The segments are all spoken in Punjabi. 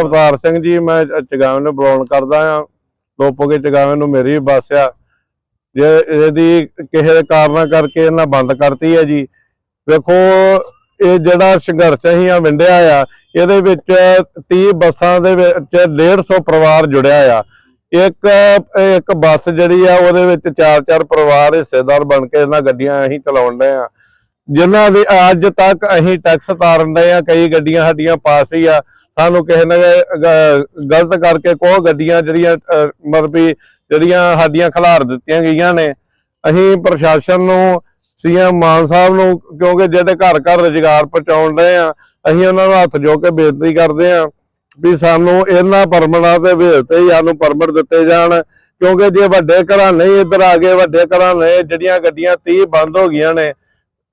ਨਾਮ ਅਵਤਾਰ ਸਿੰਘ ਜੀ, ਮੈਂ ਚਗਾਵੇਂ ਨੂੰ ਬਲੌਨ ਕਰਦਾ ਆ ਲੋਪੋਗੇ ਚਗਾਵੇਂ ਨੂੰ ਮੇਰੀ ਬੱਸ ਆ। ਜੇ ਇਹਦੀ ਕਿਸੇ ਦੇ ਕਾਰਨਾਂ ਕਰਕੇ ਇਹਨਾਂ ਬੰਦ ਕਰਤੀ ਹੈ ਜੀ। ਵੇਖੋ, ਇਹ ਜਿਹੜਾ ਸੰਘਰਸ਼ ਅਸੀਂ ਆ ਵਿੰਡਿਆ ਆ, ਇਹਦੇ ਵਿੱਚ 30 ਬੱਸਾਂ ਦੇ ਵਿੱਚ 150 ਪਰਿਵਾਰ ਜੁੜਿਆ ਆ। ਇੱਕ ਇੱਕ ਬੱਸ ਜਿਹੜੀ ਆ, ਉਹਦੇ ਵਿੱਚ ਚਾਰ ਚਾਰ ਪਰਿਵਾਰ ਹਿੱਸੇਦਾਰ ਬਣ ਕੇ ਇਹਨਾਂ ਗੱਡੀਆਂ ਅਸੀਂ ਚਲਾਉਣ ਡਏ ਆ। ਜਿਨ੍ਹਾਂ ਦੇ ਅੱਜ ਤੱਕ ਅਸੀਂ ਟੈਕਸ ਤਾਰਨ ਡਏ ਆ, ਕਈ ਗੱਡੀਆਂ ਸਾਡੀਆਂ ਪਾਸ ਹੀ ਆ। ਸਾਨੂੰ ਕਿਸੇ ਨੇ ਗਲਤ ਕਰਕੇ ਕੋ ਗੱਡੀਆਂ ਜਿਹੜੀਆਂ ਅਹ, ਜਿਹੜੀਆਂ ਸਾਡੀਆਂ ਖਿਲਾਰ ਦਿੱਤੀਆਂ ਗਈਆਂ ਨੇ ਅਸੀਂ ਪ੍ਰਸ਼ਾਸਨ ਨੂੰ ਸੀਐਮ ਮਾਨ ਸਾਹਿਬ ਨੂੰ ਕਿਉਂਕਿ ਜਿਹੜੇ ਘਰ ਘਰ ਰੁਜ਼ਗਾਰ ਪਹੁੰਚਾਉਣ ਰਹੇ ਆ ਅਸੀਂ ਉਹਨਾਂ ਨੂੰ ਹੱਥ ਜੋੜ ਕੇ ਬੇਨਤੀ ਕਰਦੇ ਆ ਵੀ ਸਾਨੂੰ ਇਹਨਾਂ ਪਰਮਟਾਂ ਦੇ ਵੇਲ ਤੇ ਹੀ ਸਾਨੂੰ ਪਰਮਿਟ ਦਿੱਤੇ ਜਾਣ ਕਿਉਂਕਿ ਜੇ ਵੱਡੇ ਘਰਾਂ ਨਹੀਂ ਇੱਧਰ ਆ ਗਏ ਵੱਡੇ ਘਰਾਂ ਨੇ ਜਿਹੜੀਆਂ ਗੱਡੀਆਂ 30 ਬੰਦ ਹੋ ਗਈਆਂ ਨੇ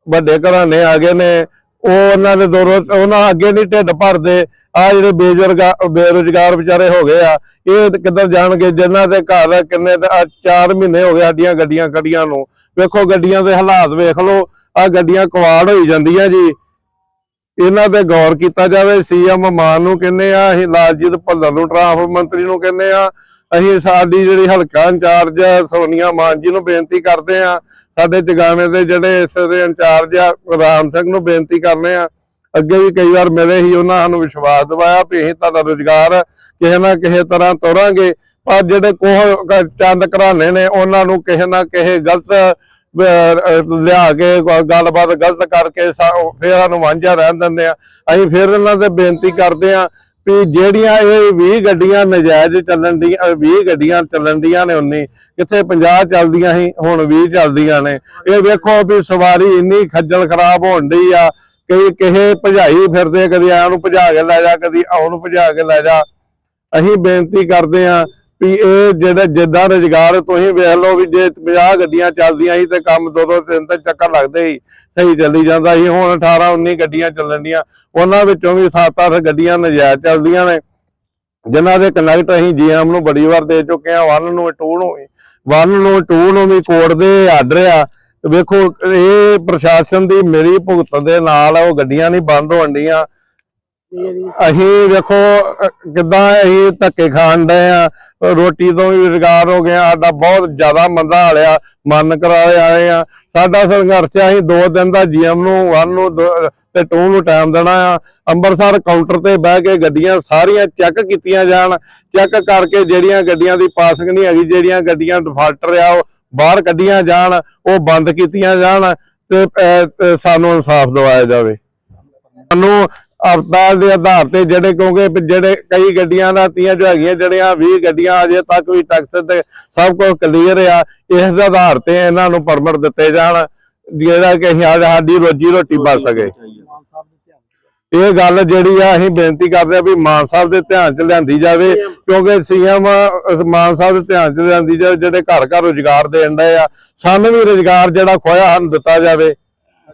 ਵੱਡੇ ਘਰਾਂ ਨੇ ਆ ਗਏ ਨੇ ਉਹ ਉਹਨਾਂ ਦੇ ਦੌਰ ਉਹਨਾਂ ਅੱਗੇ ਨਹੀਂ ਢਿੱਡ ਭਰਦੇ। ਆ ਜਿਹੜੇ ਬੇਰੁਜ਼ਗਾਰ ਬੇਰੁਜ਼ਗਾਰ ਵਿਚਾਰੇ ਹੋ ਗਏ ਆ। ਇਹ ਕਿੱਧਰ ਜਾਣਗੇ? ਜਿਨ੍ਹਾਂ ਦੇ ਘਰ ਕਿੰਨੇ ਤੇ 4 ਮਹੀਨੇ ਹੋ ਗਏ ਸਾਡੀਆਂ ਗੱਡੀਆਂ ਖੜੀਆਂ ਨੂੰ। ਵੇਖੋ ਗੱਡੀਆਂ ਦੇ ਹਾਲਾਤ ਵੇਖ ਲਓ। ਆ ਗੱਡੀਆਂ ਕਵਾੜ ਹੋਈ ਜਾਂਦੀਆਂ ਜੀ। ਇਹਨਾਂ ਤੇ ਗੌਰ ਕੀਤਾ ਜਾਵੇ, ਸੀਐਮ ਮਾਨ ਨੂੰ ਕਹਿੰਦੇ ਆ, ਅਸੀਂ ਲਾਲਜੀਤ ਭੱਲਰ ਨੂੰ ਟਰਾਂਸਪੋਰਟ ਮੰਤਰੀ ਨੂੰ ਕਹਿੰਦੇ ਆ, ਅਸੀਂ ਸਾਡੀ ਜਿਹੜੀ ਹਲਕਾ ਇੰਚਾਰਜ ਆ, ਸੋਨੀਆ ਮਾਨ ਜੀ ਨੂੰ ਬੇਨਤੀ ਕਰਦੇ ਆ ਸਾਡੇ ਜਗਾਵੇਂ ਦੇ ਜਿਹੜੇ ਇਸ ਦੇ ਇੰਚਾਰਜ ਆ ਰਾਮ ਸਿੰਘ ਨੂੰ ਬੇਨਤੀ ਕਰਨੇ ਆ, ਅੱਗੇ ਵੀ ਕਈ ਵਾਰ ਮਿਲੇ ਹੀ ਉਹਨਾਂ ਸਾਨੂੰ ਵਿਸ਼ਵਾਸ ਦਿਵਾਇਆ ਵੀ ਅਸੀਂ ਤੁਹਾਡਾ ਰੁਜ਼ਗਾਰ ਕਿਸੇ ਨਾ ਕਿਸੇ ਤਰ੍ਹਾਂ ਤੋਰਾਂਗੇ, ਪਰ ਜਿਹੜੇ ਕੋਹ ਚੰਦ ਘਰਾਣੇ ਨੇ, ਉਹਨਾਂ ਨੂੰ ਕਿਸੇ ਨਾ ਕਿਸੇ ਗਲਤ ਲਿਆ ਕੇ ਗੱਲਬਾਤ ਗਲਤ ਕਰਕੇ ਸਾ- ਫਿਰ ਸਾਨੂੰ ਵਾਂਝਾ ਰਹਿਣ ਦਿੰਦੇ ਆ। ਅਸੀਂ ਫਿਰ ਇਹਨਾਂ ਤੇ ਬੇਨਤੀ ਕਰਦੇ ਆ ਵੀ ਜਿਹੜੀਆਂ ਇਹ 20 ਗੱਡੀਆਂ ਨਜਾਇਜ਼ ਚੱਲਣ ਦੀਆਂ 20 ਗੱਡੀਆਂ ਚੱਲਣ ਦੀਆਂ ਨੇ 19 ਕਿੱਥੇ 50 ਚੱਲਦੀਆਂ ਸੀ, ਹੁਣ 20 ਚੱਲਦੀਆਂ ਨੇ। ਇਹ ਵੇਖੋ ਵੀ ਸਵਾਰੀ ਇੰਨੀ ਖੱਜਲ ਖਰਾਬ ਹੋਣ ਡਈ ਆ ਕਈ ਕਿਸੇ ਭਜਾਈ ਫਿਰਦੇ ਕਦੀ ਆਹ ਨੂੰ ਭਜਾ ਕੇ ਲੈ ਜਾ, ਕਦੀ ਆਹ ਨੂੰ ਭਜਾ ਕੇ ਲੈ ਜਾ। ਅਸੀਂ ਬੇਨਤੀ ਕਰਦੇ ਆ ਵੀ ਇਹ ਜਿਹੜਾ ਜਿੱਦਾਂ ਰੁਜ਼ਗਾਰ ਤੁਸੀਂ ਵੇਖ ਲਓ ਵੀ ਜੇ 50 ਗੱਡੀਆਂ ਚੱਲਦੀਆਂ ਸੀ ਤੇ ਕੰਮ ਦੋ ਦੋ ਤਿੰਨ ਤਿੰਨ ਚੱਕਰ ਲੱਗਦੇ ਸੀ, ਸਹੀ ਚੱਲੀ ਜਾਂਦਾ ਸੀ। ਹੁਣ 18 19 ਗੱਡੀਆਂ ਚੱਲਣ ਉਹਨਾਂ ਵਿੱਚੋਂ ਵੀ 7-8 ਗੱਡੀਆਂ ਨਜਾਇਜ਼ ਚੱਲਦੀਆਂ ਨੇ। ਜਿਨ੍ਹਾਂ ਦੇ ਕਨੈਕਟ ਅਸੀਂ ਜੀਐਮ ਨੂੰ ਬੜੀ ਵਾਰ ਦੇ ਚੁੱਕੇ ਆ 1 ਨੂੰ 2 ਨੂੰ ਵੀ। 1 ਨੂੰ 2 ਨੂੰ ਵੀ ਕੋਰਟ ਦੇ ਆਰਡਰ ਆ। ਵੇਖੋ, ਇਹ ਪ੍ਰਸ਼ਾਸਨ ਦੀ ਮੇਰੀ ਭੁਗਤ ਦੇ ਨਾਲ ਉਹ ਗੱਡੀਆਂ ਨਹੀਂ ਬੰਦ ਹੋਣ ਡੀਆਂ। ਅਸੀਂ ਵੇਖੋ ਅਹ, ਕਿੱਦਾਂ ਅਸੀਂ ਧੱਕੇ ਖਾਣ ਡਏ ਆ ਰੋਟੀ ਤੋਂ ਵੀ ਰੁਜ਼ਗਾਰ ਹੋ ਗਿਆ ਸਾਡਾ ਬਹੁਤ ਜ਼ਿਆਦਾ ਮੰਦਾ ਹਾਲਿਆ ਮਨ ਕਰਾਏ ਆਏ ਆ। ਸਾਡਾ ਸੰਘਰਸ਼ ਅਸੀਂ ਦੋ ਦਿਨ ਦਾ ਜੀਐਮ ਨੂੰ 1 ਨੂੰ ਤੇ 2 ਨੂੰ ਟਾਈਮ ਦੇਣਾ ਆ। ਅੰਮ੍ਰਿਤਸਰ ਕਾਊਂਟਰ ਤੇ ਬਹਿ ਕੇ ਗੱਡੀਆਂ ਸਾਰੀਆਂ ਚੈੱਕ ਕੀਤੀਆਂ ਜਾਣ। ਚੈੱਕ ਕਰਕੇ ਜਿਹੜੀਆਂ ਗੱਡੀਆਂ ਦੀ ਪਾਸਿੰਗ ਨਹੀਂ ਹੈਗੀ ਜਿਹੜੀਆਂ ਗੱਡੀਆਂ ਡਿਫਾਲਟਰ ਆ ਉਹ ਬਾਹਰ ਕੱਢੀਆਂ ਜਾਣ ਉਹ ਬੰਦ ਕੀਤੀਆਂ ਜਾਣ ਤੇ ਸਾਨੂੰ ਇਨਸਾਫ ਦਿਵਾਇਆ ਜਾਵੇ। ਸਾਨੂੰ ਹੜਤਾਲ ਦੇ ਆਧਾਰ ਤੇ ਜਿਹੜੇ ਕਿਉਂਕਿ ਵੀ ਜਿਹੜੇ ਕਈ ਗੱਡੀਆਂ ਦਾ ਤੀਆਂ ਜੋ ਹੈਗੀਆਂ ਜਿਹੜੀਆਂ 20 ਗੱਡੀਆਂ ਅਜੇ ਤੱਕ ਵੀ ਟੈਕਸ ਤੇ ਸਭ ਕੁਝ ਕਲੀਅਰ ਆ ਇਸ ਦੇ ਆਧਾਰ ਤੇ ਇਹਨਾਂ ਨੂੰ ਪਰਮਿਟ ਦਿੱਤੇ ਜਾਣ ਜਿਹੜਾ ਕਿ ਅਸੀਂ ਅੱਜ ਸਾਡੀ ਰੋਜੀ ਰੋਟੀ ਬਚ ਸਕੇ। ਇਹ ਗੱਲ ਜਿਹੜੀ ਆ ਅਸੀਂ ਬੇਨਤੀ ਕਰਦੇ ਆ ਵੀ ਮਾਨ ਸਾਹਿਬ ਦੇ ਧਿਆਨ ਚ ਲਿਆਂਦੀ ਜਾਵੇ ਕਿਉਂਕਿ ਸੀਐਮ ਮਾਨ ਸਾਹਿਬ ਦੇ ਧਿਆਨ ਚ ਲਿਆਂਦੀ ਜਾਵੇ ਜਿਹੜੇ ਘਰ ਘਰ ਰੁਜ਼ਗਾਰ ਦੇਣ ਡਏ ਆ ਸਾਨੂੰ ਵੀ ਰੁਜ਼ਗਾਰ ਜਿਹੜਾ ਖੋਇਆ ਸਾਨੂੰ ਦਿੱਤਾ ਜਾਵੇ।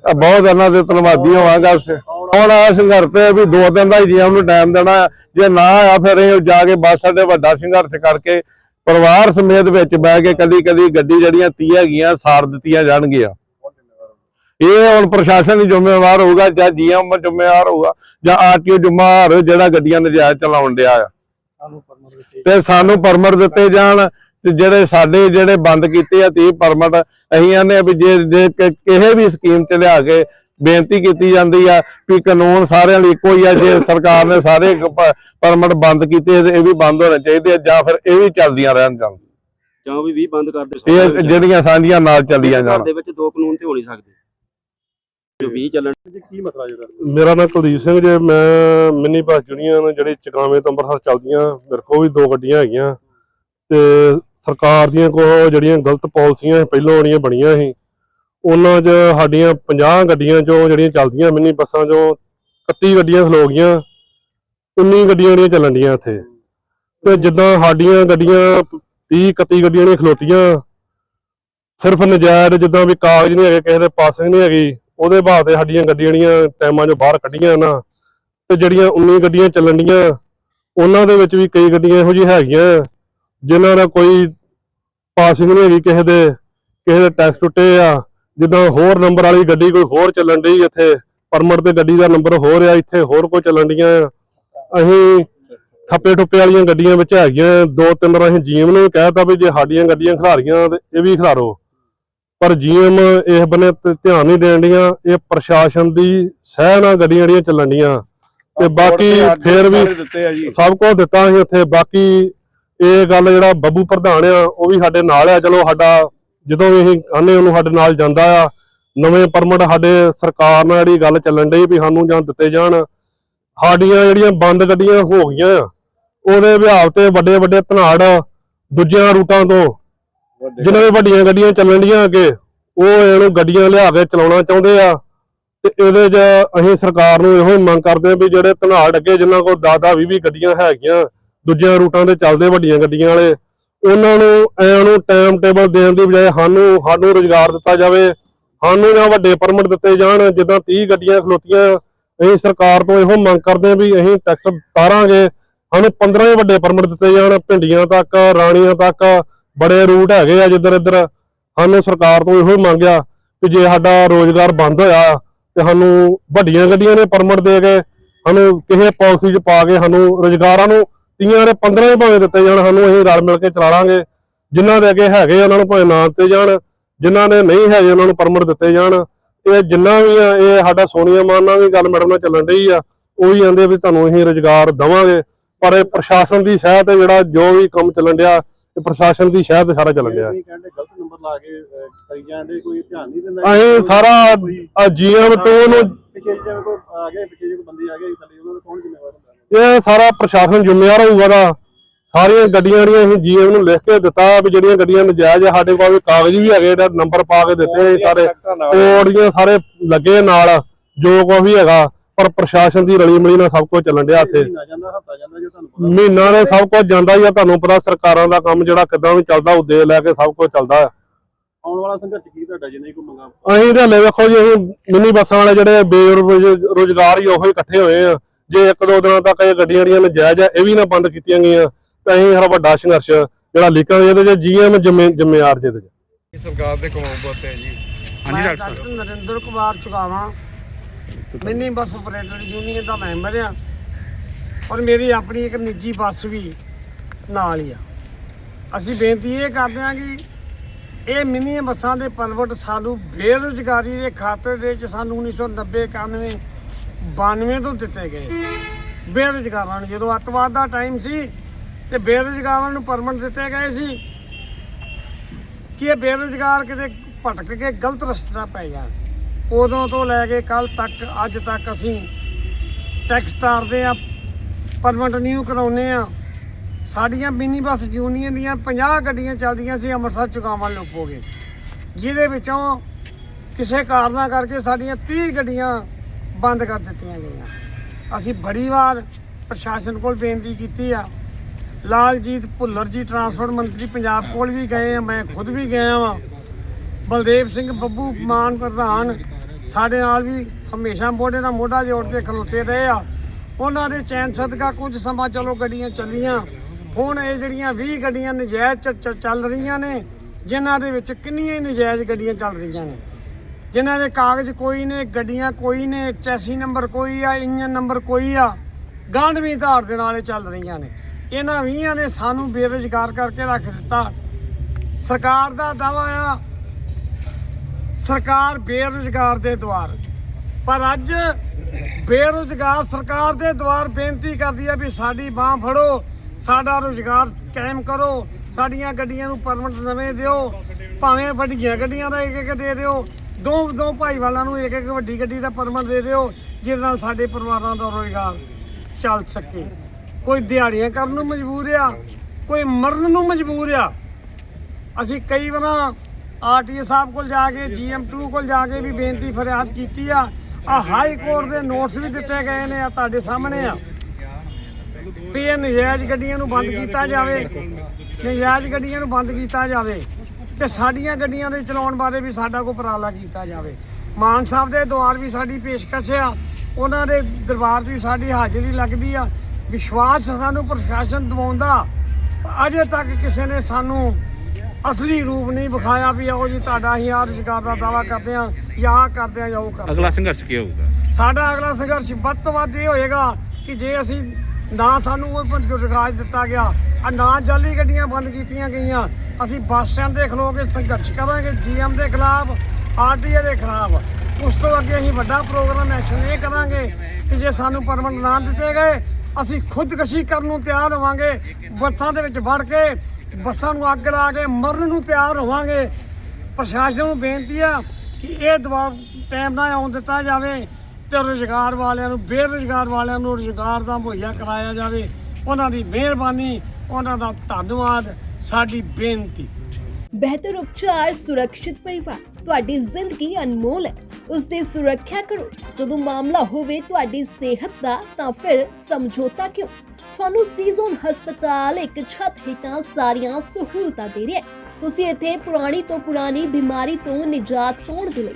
ਬਹੁਤ ਇਹਨਾਂ ਦੇ ਧੰਨਵਾਦੀ ਹੋਵਾਂਗਾ। ਹੁਣ ਆ ਸੰਘਰਸ਼ ਤੇ ਵੀ ਦੋ ਦਿਨ ਦਾ ਹੀ ਜੀਐਮ ਨੂੰ ਟਾਈਮ ਦੇਣਾ ਹੈ। ਜੇ ਨਾ ਆ ਫਿਰ ਇਹ ਜਾ ਕੇ ਬੱਸ ਅੱਡੇ ਵੱਡਾ ਸੰਘਰਸ਼ ਕਰਕੇ ਪਰਿਵਾਰ ਸਮੇਤ ਵਿੱਚ ਬਹਿ ਕੇ ਕਦੀ ਕਦੀ ਗੱਡੀ ਜਿਹੜੀਆਂ 30 ਹੈਗੀਆਂ ਸਾਰ ਦਿੱਤੀਆਂ ਜਾਣਗੀਆਂ। ਇਹ ਹੁਣ ਪ੍ਰਸ਼ਾਸਨ ਹੀ ਜ਼ਿੰਮੇਵਾਰ ਹੋਊਗਾ ਜਾਂ ਜੀਐਮ ਜ਼ਿੰਮੇਵਾਰ ਹੋਊਗਾ ਜਾਂ ਆਰਟੀਓ ਜ਼ਿੰਮੇਵਾਰ ਜਿਹੜਾ ਗੱਡੀਆਂ ਨਜਾਇਜ਼ ਚਲਾਉਣ ਡਿਆ ਆ। ਤੇ ਸਾਨੂੰ ਪਰਮਿਟ ਦਿੱਤੇ ਜਾਣ ਤੇ ਜਿਹੜੇ ਸਾਡੇ ਜਿਹੜੇ ਬੰਦ ਕੀਤੇ ਆ 30 ਪਰਮਿਟ ਅਸੀਂ ਆਨੇ ਵੀ ਜੇ ਕਿਸੇ ਵੀ ਸਕੀਮ ਤੇ ਲਿਆ ਕੇ ਬੇਨਤੀ ਕੀਤੀ ਜਾਂਦੀ ਆ ਵੀ ਕਾਨੂੰਨ ਸਾਰਿਆਂ ਲਈ ਇੱਕੋ ਹੀ ਆ ਜੇ ਸਰਕਾਰ ਨੇ ਸਾਰੇ ਪਰਮਿਟ ਬੰਦ ਕੀਤੇ ਇਹ ਵੀ ਬੰਦ ਹੋਣੇ ਚਾਹੀਦੇ ਆ ਜਾਂ ਫਿਰ ਇਹ ਵੀ ਚੱਲਦੀਆਂ ਰਹਿਣ ਜਾਣ ਜਾਂ ਵੀ 20 ਬੰਦ ਕਰ ਦੇ ਇਹ ਜਿਹੜੀਆਂ ਸਾਂਝੀਆਂ ਨਾਲ ਚੱਲੀਆਂ ਜਾਣ। ਦੇ ਵਿੱਚ ਦੋ ਕਾਨੂੰਨ ਤੇ ਹੋ ਨਹੀਂ ਸਕਦੇ। ਜੋ 20 ਚੱਲਣ ਕੀ ਮਸਲਾ ਜਿਹੜਾ ਮੇਰਾ ਨਾਮ ਕੁਲਦੀਪ ਸਿੰਘ ਜੇ ਮੈਂ ਮਿੰਨੀ ਬੱਸ ਯੂਨੀਅਨ ਜਿਹੜੀ ਚਕਾਵੇਂ ਤੋਂ ਅੰਮ੍ਰਿਤਸਰ ਚੱਲਦੀਆਂ ਮੇਰੇ ਕੋਲ ਵੀ ਦੋ ਗੱਡੀਆਂ ਹੈਗੀਆਂ। ਤੇ ਸਰਕਾਰ ਦੀਆਂ ਕੋ ਜਿਹੜੀਆਂ ਗਲਤ ਪਾਲਿਸੀਆਂ ਪਹਿਲਾਂ ਵਾਲੀਆਂ ਬਣੀਆਂ ਸੀ ਉਹਨਾਂ 'ਚ ਸਾਡੀਆਂ 50 ਗੱਡੀਆਂ ਚੋਂ ਜਿਹੜੀਆਂ ਚੱਲਦੀਆਂ ਮਿੰਨੀ ਬੱਸਾਂ ਚੋਂ 31 ਗੱਡੀਆਂ ਖਲੋ ਗਈਆਂ 19 ਗੱਡੀਆਂ ਜਿਹੜੀਆਂ ਚੱਲਣ ਡੀਆਂ ਇੱਥੇ। ਤੇ ਜਿੱਦਾਂ ਸਾਡੀਆਂ ਗੱਡੀਆਂ 30 31 ਗੱਡੀਆਂ ਨੇ ਖਲੋਤੀਆਂ, ਸਿਰਫ ਨਜਾਇਜ਼ ਜਿੱਦਾਂ ਵੀ ਕਾਗਜ਼ ਨਹੀਂ ਹੈਗੇ, ਕਿਸੇ ਦੇ ਪਾਸਿੰਗ ਨਹੀਂ ਹੈਗੀ, ਉਹਦੇ ਬਾਅਦ ਤੇ ਸਾਡੀਆਂ ਗੱਡੀਆਂ ਜਿਹੜੀਆਂ ਟਾਈਮਾਂ 'ਚੋਂ ਬਾਹਰ ਕੱਢੀਆਂ ਨਾ, ਤੇ ਜਿਹੜੀਆਂ 19 ਗੱਡੀਆਂ ਚੱਲਣ ਡੀਆਂ, ਉਹਨਾਂ ਦੇ ਵਿੱਚ ਵੀ ਕਈ ਗੱਡੀਆਂ ਇਹੋ ਜਿਹੀ ਹੈਗੀਆਂ, ਜਿਨ੍ਹਾਂ ਦਾ ਕੋਈ ਪਾਸਿੰਗ ਨਹੀਂ ਹੈਗੀ ਕਿਸੇ ਦੇ ਕਿਸੇ ਦੇ ਟੈਕਸ ਟੁੱਟੇ ਆ ਜਿੱਦਾਂ ਹੋਰ ਨੰਬਰ ਵਾਲੀ ਗੱਡੀ ਕੋਈ ਹੋਰ ਚੱਲਣ ਡਈ ਇੱਥੇ ਪਰਮਿਟ ਤੇ ਗੱਡੀ ਦਾ ਨੰਬਰ ਹੋਰ ਆ ਇੱਥੇ ਹੋਰ ਕੋਈ ਚੱਲਣ ਡੀਆਂ ਆ। ਅਸੀਂ ਠੱਪੇ ਠੁੱਪੇ ਵਾਲੀਆਂ ਗੱਡੀਆਂ ਵਿੱਚ ਹੈਗੀਆਂ ਦੋ ਤਿੰਨ ਰਾਹੀਂ ਜੀਐਮ ਨੂੰ ਕਹਿਤਾ ਵੀ ਜੇ ਸਾਡੀਆਂ ਗੱਡੀਆਂ ਖਿਲਾਰੀਆਂ ਤੇ ਇਹ ਵੀ ਖਿਲਾਰੋ ਪਰ ਜੀਐਮ ਇਸ ਬੰਨੇ ਤੇ ਧਿਆਨ ਨਹੀਂ ਦੇਣ ਡੀਆਂ ਇਹ ਪ੍ਰਸ਼ਾਸਨ ਦੀ ਸਹਿ ਨਾਲ ਗੱਡੀਆਂ ਜਿਹੜੀਆਂ ਚੱਲਣ ਡੀਆਂ ਤੇ ਬਾਕੀ ਫੇਰ ਵੀ ਸਭ ਕੁਝ ਦਿੱਤਾ ਸੀ ਉੱਥੇ ਬਾਕੀ ਇਹ ਗੱਲ ਜਿਹੜਾ ਬੱਬੂ ਪ੍ਰਧਾਨ ਆ ਉਹ ਵੀ ਸਾਡੇ ਨਾਲ ਆ ਚਲੋ ਸਾਡਾ ਜਦੋਂ ਅਸੀਂ ਆਨੇ ਉਹਨੂੰ ਸਾਡੇ ਨਾਲ ਜਾਂਦਾ ਆ ਨਵੇਂ ਪਰਮਿਟ ਸਾਡੇ ਸਰਕਾਰ ਨਾਲ ਜਿਹੜੀ ਗੱਲ ਚੱਲਣ ਡਈ ਵੀ ਸਾਨੂੰ ਜਾਂ ਦਿੱਤੇ ਜਾਣ ਸਾਡੀਆਂ ਜਿਹੜੀਆਂ ਬੰਦ ਗੱਡੀਆਂ ਹੋ ਗਈਆਂ ਉਹਦੇ ਵਿਹਾਰ ਤੇ ਵੱਡੇ ਵੱਡੇ ਧਨਾੜ ਦੂਜਿਆਂ ਰੂਟਾਂ ਤੋਂ ਜਿਨ੍ਹਾਂ ਦੀ ਵੱਡੀਆਂ ਗੱਡੀਆਂ ਚੱਲਣ ਡੀਆਂ ਅੱਗੇ ਉਹ ਇਹਨੂੰ ਗੱਡੀਆਂ ਲਿਆ ਕੇ ਚਲਾਉਣਾ ਚਾਹੁੰਦੇ ਆ ਤੇ ਇਹਦੇ 'ਚ ਅਸੀਂ ਸਰਕਾਰ ਨੂੰ ਇਹੋ ਮੰਗ ਕਰਦੇ ਆ ਵੀ ਜਿਹੜੇ ਧਨਾੜ ਅੱਗੇ ਜਿਨ੍ਹਾਂ ਕੋਲ 10 20 ਗੱਡੀਆਂ ਹੈਗੀਆਂ ਦੂਜਿਆਂ ਰੂਟਾਂ ਤੇ ਚੱਲਦੇ ਵੱਡੀਆਂ ਗੱਡੀਆਂ ਵਾਲੇ ਉਹਨਾਂ ਨੂੰ ਐਂ ਨੂੰ ਟਾਈਮ ਟੇਬਲ ਦੇਣ ਦੀ ਬਜਾਏ ਸਾਨੂੰ ਸਾਨੂੰ ਰੁਜ਼ਗਾਰ ਦਿੱਤਾ ਜਾਵੇ, ਸਾਨੂੰ ਜਾਂ ਵੱਡੇ ਪਰਮਿਟ ਦਿੱਤੇ ਜਾਣ, ਜਿੱਦਾਂ 30 ਗੱਡੀਆਂ ਖਲੋਤੀਆਂ, ਅਸੀਂ ਸਰਕਾਰ ਤੋਂ ਇਹੋ ਮੰਗ ਕਰਦੇ ਆ ਵੀ ਅਸੀਂ ਟੈਕਸ ਤਾਰਾਂਗੇ। ਸਾਨੂੰ 15 ਵੱਡੇ ਪਰਮਿਟ ਦਿੱਤੇ ਜਾਣ, ਭਿੰਡੀਆਂ ਤੱਕ, ਰਾਣੀਆਂ ਤੱਕ, ਬੜੇ ਰੂਟ ਹੈਗੇ ਆ ਜਿੱਧਰ ਇੱਧਰ। ਸਾਨੂੰ ਸਰਕਾਰ ਤੋਂ ਇਹੋ ਹੀ ਮੰਗਿਆ ਕਿ ਜੇ ਸਾਡਾ ਰੋਜ਼ਗਾਰ ਬੰਦ ਹੋਇਆ ਤੇ ਸਾਨੂੰ ਵੱਡੀਆਂ ਗੱਡੀਆਂ ਨੇ ਪਰਮਿਟ ਦੇ ਕੇ ਸਾਨੂੰ ਕਿਸੇ ਪਾਲਿਸੀ 'ਚ ਪਾ ਕੇ ਸਾਨੂੰ ਰੁਜ਼ਗਾਰਾਂ ਨੂੰ ਤੀਆਂ ਦੇ 15 ਹੀ ਭਾਵੇਂ ਦਿੱਤੇ ਜਾਣ ਸਾਨੂੰ ਅਸੀਂ ਰਲ ਮਿਲ ਕੇ ਚਲਾ ਲਾਂਗੇ। ਜਿਨ੍ਹਾਂ ਦੇ ਅੱਗੇ ਹੈਗੇ ਉਹਨਾਂ ਨੂੰ ਭਾਵੇਂ ਨਾ ਦਿੱਤੇ ਜਾਣ ਜਿਨ੍ਹਾਂ ਦੇ ਨਹੀਂ ਹੈਗੇ ਉਹਨਾਂ ਨੂੰ ਪਰਮਿਟ ਦਿੱਤੇ ਜਾਣ। ਇਹ ਜਿੰਨਾ ਵੀ ਆ ਇਹ ਸਾਡਾ ਸੋਨੀਆ ਮਾਨ ਨਾਲ ਵੀ ਗੱਲ ਮੈਡਮ ਨਾਲ ਚੱਲਣ ਡਈ ਆ ਉਹ ਵੀ ਕਹਿੰਦੇ ਵੀ ਤੁਹਾਨੂੰ ਅਸੀਂ ਰੁਜ਼ਗਾਰ ਦਵਾਂਗੇ। ਪਰ ਇਹ ਪ੍ਰਸ਼ਾਸਨ ਦੀ ਸਹਿ ਤੇ ਜਿਹੜਾ ਜੋ ਵੀ ਕੰਮ ਚੱਲਣ ਡਿਆ ਇਹ ਪ੍ਰਸ਼ਾਸਨ ਦੀ ਸਹਿ ਤੇ ਸਾਰਾ ਚੱਲਣ ਡਿਆ। ਨਹੀਂ ਕਹਿੰਦੇ ਗਲਤ ਨੰਬਰ ਲਾ ਕੇ ਅਹ, ਕਰੀ ਜਾਂਦੇ ਕੋਈ ਧਿਆਨ ਨਹੀਂ ਦਿੰਦਾ। ਅਸੀਂ ਸਾਰਾ ਜੀਐਮ ਤੋਂ ਨੂੰ ਇਹ ਸਾਰਾ ਪ੍ਰਸ਼ਾਸਨ ਜ਼ਿੰਮੇਵਾਰ ਹੋਊਗਾ ਦਾ ਸਾਰੀਆਂ ਗੱਡੀਆਂ ਜਿਹੜੀਆਂ ਅਸੀਂ ਜੀਐਮ ਨੂੰ ਲਿਖ ਕੇ ਦਿੱਤਾ ਵੀ ਜਿਹੜੀਆਂ ਗੱਡੀਆਂ ਨਜਾਇਜ਼ ਆ ਸਾਡੇ ਕੋਲ ਵੀ ਕਾਗਜ਼ ਵੀ ਹੈਗੇ ਜਿਹੜਾ ਨੰਬਰ ਪਾ ਕੇ ਦਿੱਤੇ ਸਾਰੇ। ਕੋਡੀਆਂ ਸਾਰੇ ਲੱਗੇ ਨਾਲ ਜੋ ਕੁਛ ਵੀ ਹੈਗਾ ਪਰ ਪ੍ਰਸ਼ਾਸਨ ਦੀ ਰਲੀ ਮਿਲੀ ਨਾਲ ਸਭ ਕੁਝ ਚੱਲਣ ਡਿਆ ਇੱਥੇ। ਮਹੀਨਾ ਜਾਂਦਾ ਹਫਤਾ ਜਾਂਦਾ ਜੇ ਤੁਹਾਨੂੰ ਪਤਾ। ਮਹੀਨਾ ਦੇ ਸਭ ਕੁਝ ਜਾਂਦਾ ਹੀ ਆ ਤੁਹਾਨੂੰ ਪਤਾ ਸਰਕਾਰਾਂ ਦਾ ਕੰਮ ਜਿਹੜਾ ਕਿਦਾਂ ਵੀ ਚੱਲਦਾ ਉਹ ਦੇ ਲੈ ਕੇ ਸਭ ਕੁਝ ਚੱਲਦਾ। ਆ ਆਉਣ ਵਾਲਾ ਸੰਘਰਸ਼ ਕੀ ਤੁਹਾਡਾ ਜੇ ਨਹੀਂ ਕੋਈ ਮੰਗਾ ਅਸੀਂ ਤੇ ਹਲੇ ਵੇਖੋ ਜੀ ਅਸੀਂ ਮਿੰਨੀ ਬੱਸਾਂ ਵਾਲੇ ਜਿਹੜੇ ਬੇਰੁਜ਼ਗਾਰ ਹੀ ਉਹੀ ਇਕੱਠੇ ਹੋਏ ਆ। ਜੇ ਇੱਕ ਦੋ ਦਿਨਾਂ ਤੱਕ ਇਹ ਗੱਡੀਆਂ ਜਿਹੜੀਆਂ ਨਜਾਇਜ਼ ਆ ਇਹ ਵੀ ਨਾ ਬੰਦ ਕੀਤੀਆਂ ਗਈਆਂ ਤਾਂ ਅਸੀਂ ਹਰ ਵੱਡਾ ਸੰਘਰਸ਼ ਜਿਹੜਾ ਲਿਖਾਂਗੇ ਇਹਦੇ ਚ ਜੀਐਮ ਜ਼ਿੰਮੇਵਾਰ ਜਿਹਦੇ ਸਰਕਾਰ ਦੇ ਕਮਾਉ ਬੋਤੇ ਜੀ। ਮੈਂ doctor Narinder Kumar Chugawan mini bus operator union ਦਾ ਮੈਂਬਰ ਆ। ਔਰ ਮੇਰੀ ਆਪਣੀ ਇੱਕ ਨਿੱਜੀ ਬੱਸ ਵੀ ਨਾਲ ਹੀ ਆ। ਅਸੀਂ ਬੇਨਤੀ ਇਹ ਕਰਦੇ ਹਾਂ ਕਿ ਇਹ ਮਿੰਨੀ ਬੱਸਾਂ ਦੇ ਪਰਮਿਟ ਸਾਨੂੰ ਬੇਰੁਜ਼ਗਾਰੀ ਦੇ ਖਾਤੇ ਦੇ ਵਿੱਚ ਸਾਨੂੰ 1990 91 92 ਤੋਂ ਦਿੱਤੇ ਗਏ ਸੀ। ਬੇਰੁਜ਼ਗਾਰਾਂ ਨੂੰ, ਜਦੋਂ ਅੱਤਵਾਦ ਦਾ ਟਾਈਮ ਸੀ ਤੇ ਬੇਰੁਜ਼ਗਾਰਾਂ ਨੂੰ ਪਰਮਿਟ ਦਿੱਤੇ ਗਏ ਸੀ ਕਿ ਇਹ ਬੇਰੁਜ਼ਗਾਰ ਕਿਤੇ ਭਟਕ ਕੇ ਗਲਤ ਰਸਤੇ ਤੇ ਪੈ ਜਾਣ। ਉਦੋਂ ਤੋਂ ਲੈ ਕੇ ਕੱਲ ਤੱਕ, ਅੱਜ ਤੱਕ ਅਸੀਂ ਟੈਕਸ ਤਾਰਦੇ ਆ ਪਰਮਿਟ ਨਿਊ ਕਰਾਉਨੇ ਆ ਸਾਡੀਆਂ ਮਿੰਨੀ ਬੱਸ ਯੂਨੀਅਨ ਦੀਆਂ 50 ਗੱਡੀਆਂ ਚੱਲਦੀਆਂ ਸੀ, ਅੰਮ੍ਰਿਤਸਰ ਚੁਕਾਵਾਂ ਲੋਪੋਗੇ ਜਿਹਦੇ ਵਿੱਚੋਂ ਕਿਸੇ ਕਾਰਨਾਂ ਕਰਕੇ ਸਾਡੀਆਂ 30 ਗੱਡੀਆਂ ਬੰਦ ਕਰ ਦਿੱਤੀਆਂ ਗਈਆਂ। ਅਸੀਂ ਬੜੀ ਵਾਰ ਪ੍ਰਸ਼ਾਸਨ ਕੋਲ ਬੇਨਤੀ ਕੀਤੀ ਆ। ਲਾਲਜੀਤ ਭੁੱਲਰ ਜੀ ਟਰਾਂਸਪੋਰਟ ਮੰਤਰੀ ਪੰਜਾਬ ਕੋਲ ਵੀ ਗਏ ਆ, ਮੈਂ ਖੁਦ ਵੀ ਗਿਆ ਵਾਂ। ਬਲਦੇਵ ਸਿੰਘ ਬੱਬੂ ਮਾਨ ਪ੍ਰਧਾਨ, ਸਾਡੇ ਨਾਲ ਵੀ ਹਮੇਸ਼ਾ ਮੋਢੇ ਨਾਲ ਮੋਢਾ ਜੋੜ ਕੇ ਖਲੋਤੇ ਰਹੇ ਆ। ਉਹਨਾਂ ਦੇ ਚੈਨ ਸਦਕਾ ਕੁਝ ਸਮਾਂ ਚਲੋ ਗੱਡੀਆਂ ਚੱਲੀਆਂ। ਹੁਣ ਇਹ ਜਿਹੜੀਆਂ 20 ਗੱਡੀਆਂ ਨਜਾਇਜ਼ ਚ- ਚੱਲ ਰਹੀਆਂ ਨੇ, ਜਿਨ੍ਹਾਂ ਦੇ ਵਿੱਚ ਕਿੰਨੀਆਂ ਹੀ ਨਜਾਇਜ਼ ਗੱਡੀਆਂ ਚੱਲ ਰਹੀਆਂ ਨੇ। ਜਿਨ੍ਹਾਂ ਦੇ ਕਾਗਜ਼ ਕੋਈ ਨੇ, ਗੱਡੀਆਂ ਕੋਈ ਨੇ, ਚੈਸੀ ਨੰਬਰ ਕੋਈ ਆ ਇੰਜਨ ਨੰਬਰ ਕੋਈ ਆ ਗਾਂਢਵੀਂ ਧਾਰ ਦੇ ਨਾਲ ਇਹ ਚੱਲ ਰਹੀਆਂ ਨੇ। ਇਹਨਾਂ 20 ਨੇ ਸਾਨੂੰ ਬੇਰੁਜ਼ਗਾਰ ਕਰਕੇ ਰੱਖ ਦਿੱਤਾ। ਸਰਕਾਰ ਦਾ ਦਾਵਾ ਆ, ਸਰਕਾਰ ਬੇਰੁਜ਼ਗਾਰ ਦੇ ਦੁਆਰ। ਪਰ ਅੱਜ ਬੇਰੁਜ਼ਗਾਰ ਸਰਕਾਰ ਦੇ ਦੁਆਰ ਬੇਨਤੀ ਕਰਦੀ ਆ ਵੀ ਸਾਡੀ ਬਾਹ ਫੜੋ, ਸਾਡਾ ਰੁਜ਼ਗਾਰ ਕਾਇਮ ਕਰੋ, ਸਾਡੀਆਂ ਗੱਡੀਆਂ ਨੂੰ ਪਰਮਿਟ ਨਵੇਂ ਦਿਓ, ਭਾਵੇਂ ਵੱਡੀਆਂ ਗੱਡੀਆਂ ਦਾ ਇੱਕ ਇੱਕ ਦੇ ਦਿਓ। ਦੋ ਦੋ ਭਾਈਵਾਲਾਂ ਨੂੰ ਇੱਕ ਇੱਕ ਵੱਡੀ ਗੱਡੀ ਦਾ ਪਰਮਿਟ ਦੇ ਦਿਓ, ਜਿਹਦੇ ਨਾਲ ਸਾਡੇ ਪਰਿਵਾਰਾਂ ਦਾ ਰੁਜ਼ਗਾਰ ਚੱਲ ਸਕੇ। ਕੋਈ ਦਿਹਾੜੀਆਂ ਕਰਨ ਨੂੰ ਮਜਬੂਰ ਆ, ਕੋਈ ਮਰਨ ਨੂੰ ਮਜਬੂਰ ਆ। ਅਸੀਂ ਕਈ ਵਾਰਾਂ ਆਰਟੀਏ ਸਾਹਿਬ ਕੋਲ ਜਾ ਕੇ ਜੀਐਮ2 ਕੋਲ ਜਾ ਕੇ ਵੀ ਬੇਨਤੀ ਫਰਿਆਦ ਕੀਤੀ ਆ। ਆ ਹਾਈ ਕੋਰਟ ਦੇ ਨੋਟਿਸ ਵੀ ਦਿੱਤੇ ਗਏ ਨੇ ਆ ਤੁਹਾਡੇ ਸਾਹਮਣੇ ਆ। ਵੀ ਇਹ ਨਜਾਇਜ਼ ਗੱਡੀਆਂ ਨੂੰ ਬੰਦ ਕੀਤਾ ਜਾਵੇ, ਨਜਾਇਜ਼ ਗੱਡੀਆਂ ਨੂੰ ਬੰਦ ਕੀਤਾ ਜਾਵੇ। ਤੇ ਸਾਡੀਆਂ ਗੱਡੀਆਂ ਦੇ ਚਲਾਉਣ ਬਾਰੇ ਵੀ ਸਾਡਾ ਕੋਈ ਉਪਰਾਲਾ ਕੀਤਾ ਜਾਵੇ। ਮਾਨ ਸਾਹਿਬ ਦੇ ਦੁਆਰ ਵੀ ਸਾਡੀ ਪੇਸ਼ਕਸ਼ ਆ ਉਹਨਾਂ ਦੇ ਦਰਬਾਰ 'ਚ ਵੀ ਸਾਡੀ ਹਾਜ਼ਰੀ ਲੱਗਦੀ ਆ। ਵਿਸ਼ਵਾਸ ਸਾਨੂੰ ਪ੍ਰਸ਼ਾਸਨ ਦਿਵਾਉਂਦਾ ਅਜੇ ਤੱਕ ਕਿਸੇ ਨੇ ਸਾਨੂੰ ਅਸਲੀ ਰੂਪ ਨਹੀਂ ਵਿਖਾਇਆ ਵੀ ਆਓ ਜੀ ਤੁਹਾਡਾ ਅਸੀਂ ਆਹ ਰੁਜ਼ਗਾਰ ਦਾ ਦਾਵਾ ਕਰਦੇ ਆ ਜਾਂ ਆਹ ਕਰਦੇ ਆ ਜਾਂ ਉਹ ਕਰਦੇ ਅਗਲਾ ਸੰਘਰਸ਼ ਕੀ ਹੋਊਗਾ? ਸਾਡਾ ਅਗਲਾ ਸੰਘਰਸ਼ ਵੱਧ ਤੋਂ ਵੱਧ ਇਹ ਹੋਏਗਾ ਕਿ ਜੇ ਅਸੀਂ ਨਾ ਸਾਨੂੰ ਕੋਈ ਰੁਜ਼ਗਾਰ ਦਿੱਤਾ ਗਿਆ ਆ ਨਾ ਜਾਲੀ ਗੱਡੀਆਂ ਬੰਦ ਕੀਤੀਆਂ ਗਈਆਂ। ਅਸੀਂ ਬੱਸ ਸਟੈਂਡ ਤੇ ਖਲੋ ਕੇ ਸੰਘਰਸ਼ ਕਰਾਂਗੇ, ਜੀਐਮ ਦੇ ਖਿਲਾਫ, ਆਰਟੀਏ ਦੇ ਖਿਲਾਫ। ਉਸ ਤੋਂ ਅੱਗੇ ਅਸੀਂ ਵੱਡਾ ਪ੍ਰੋਗਰਾਮ ਐਕਸ਼ਨ ਇਹ ਕਰਾਂਗੇ ਕਿ ਜੇ ਸਾਨੂੰ ਪਰਮਿਟ ਨਾ ਦਿੱਤੇ ਗਏ, ਅਸੀਂ ਖੁਦਕਸ਼ੀ ਕਰਨ ਨੂੰ ਤਿਆਰ ਹੋਵਾਂਗੇ, ਬੱਸਾਂ ਦੇ ਵਿੱਚ ਵੜ ਕੇ, ਬੱਸਾਂ ਨੂੰ ਅੱਗ ਲਾ ਕੇ, ਮਰਨ ਨੂੰ ਤਿਆਰ ਹੋਵਾਂਗੇ। ਪ੍ਰਸ਼ਾਸਨ ਨੂੰ ਬੇਨਤੀ ਆ ਕਿ ਇਹ ਦਬਾਅ ਟਾਈਮ ਨਾਲ ਆਉਣ ਦਿੱਤਾ ਜਾਵੇ। ਤੇ ਰੁਜ਼ਗਾਰ ਵਾਲਿਆਂ ਨੂੰ, ਬੇਰੁਜ਼ਗਾਰ ਵਾਲਿਆਂ ਨੂੰ ਰੁਜ਼ਗਾਰ ਦਾ ਮੁਹੱਈਆ ਕਰਾਇਆ ਜਾਵੇ, ਉਹਨਾਂ ਦੀ ਮਿਹਰਬਾਨੀ, ਉਹਨਾਂ ਦਾ ਧੰਨਵਾਦ, ਸਾਡੀ ਬੇਨਤੀ। ਬਿਹਤਰ ਉਪਚਾਰ ਸੁਰੱਖਿਅਤ ਪਰਿਵਾਰ, ਤੁਹਾਡੀ ਜ਼ਿੰਦਗੀ ਅਨਮੋਲ ਹੈ। ਉਸ ਦੀ ਸੁਰੱਖਿਆ ਕਰੋ। ਜਦੋਂ ਮਾਮਲਾ ਹੋਵੇ ਤੁਹਾਡੀ ਸਿਹਤ ਦਾ, ਤਾਂ ਫਿਰ ਸਮਝੌਤਾ ਕਿਉਂ? ਤੁਹਾਨੂੰ ਸੀਜ਼ਨ ਹਸਪਤਾਲ ਇੱਕ ਛੱਤ ਹੇਠਾਂ ਸਾਰੀਆਂ ਸਹੂਲਤਾਂ ਦੇ ਰਿਹਾ ਹੈ। ਤੁਸੀਂ ਇੱਥੇ ਪੁਰਾਣੀ ਤੋਂ ਪੁਰਾਣੀ ਬਿਮਾਰੀ ਤੋਂ ਨਿਜਾਤ ਪਾਉਣ ਦੇ ਲਈ